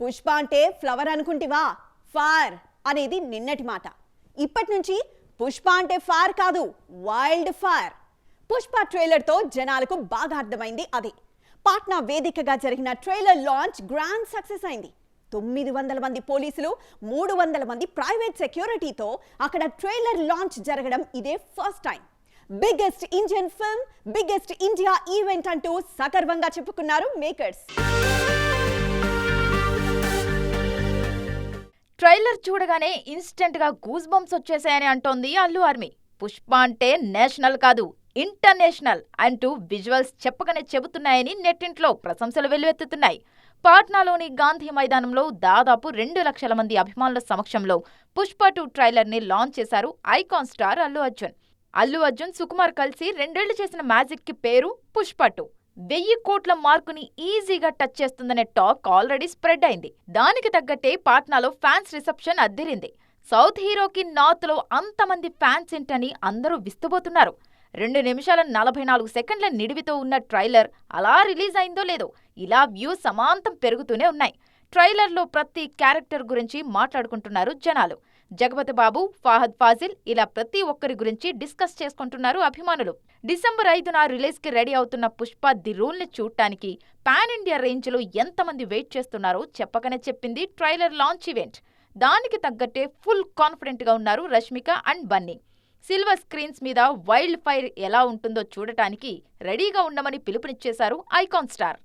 పుష్ప అంటే ఫ్లవర్ అనుకుంటివా? ఫార్ అనేది నిన్నటి మాట. ఇప్పటి నుంచి పుష్ప అంటే ఫార్ కాదు వైల్డ్ ఫార్. పుష్ప ట్రైలర్తో జనాలకు బాగా అర్థమైంది అది. పాట్నా వేదికగా జరిగిన ట్రైలర్ లాంచ్ గ్రాండ్ సక్సెస్ అయింది. తొమ్మిది వందల మంది పోలీసులు మూడు వందల మంది ప్రైవేట్ సెక్యూరిటీతో అక్కడ ట్రైలర్ లాంచ్ జరగడం ఇదే first time. Biggest Indian film biggest India event అంటూ సగర్వంగా చెప్పుకున్నారు మేకర్స్. ట్రైలర్ చూడగానే ఇన్స్టెంట్గా గూస్ బంప్స్ వచ్చేసాయని అంటోంది అల్లు ఆర్మీ పుష్ప అంటే నేషనల్ కాదు ఇంటర్నేషనల్ అంటూ విజువల్స్ చెప్పకనే చెబుతున్నాయని నెట్టింట్లో ప్రశంసలు వెల్లువెత్తుతున్నాయి. పాట్నాలోని గాంధీ మైదానంలో దాదాపు రెండు లక్షల మంది అభిమానుల సమక్షంలో పుష్ప టూ ట్రైలర్ని లాంచ్ చేశారు ఐకాన్ స్టార్ అల్లు అర్జున్. అల్లు అర్జున్ సుకుమార్ కలిసి రెండేళ్ళు చేసిన మ్యాజిక్కి పేరు పుష్ప టూ. వెయ్యి కోట్ల మార్కుని ఈజీగా టచ్ చేస్తుందనే టాక్ ఆల్రెడీ స్ప్రెడ్ అయింది. దానికి తగ్గట్టే పాట్నాలో ఫ్యాన్స్ రిసెప్షన్ అద్దిరింది. సౌత్ హీరోకి నార్త్లో అంతమంది ఫ్యాన్స్ ఏంటని అందరూ విస్తుపోతున్నారు రెండు నిమిషాల నలభై నాలుగు సెకండ్ల నిడివితో ఉన్న ట్రైలర్ అలా రిలీజ్ అయిందో లేదో ఇలా వ్యూస్ సమాంతం పెరుగుతూనే ఉన్నాయి. ట్రైలర్లో ప్రతి క్యారెక్టర్ గురించి మాట్లాడుకుంటున్నారు జనాలు. జగపతి బాబు ఫాహద్ ఫాజిల్ ఇలా ప్రతి ఒక్కరి గురించి డిస్కస్ చేసుకుంటున్నారు అభిమానులు. డిసెంబర్ ఐదున రిలీజ్కి రెడీ అవుతున్న పుష్ప ది రూల్ని చూడటానికి పాన్ ఇండియా రేంజ్లో ఎంతమంది వెయిట్ చేస్తున్నారో చెప్పకనే చెప్పింది ట్రైలర్ లాంచ్ ఈవెంట్. దానికి తగ్గట్టే ఫుల్ కాన్ఫిడెంట్గా ఉన్నారు Rashmika and Bunny. Silver screens మీద వైల్డ్ ఫైర్ ఎలా ఉంటుందో చూడటానికి రెడీగా ఉండమని పిలుపునిచ్చేశారు ఐకాన్ స్టార్.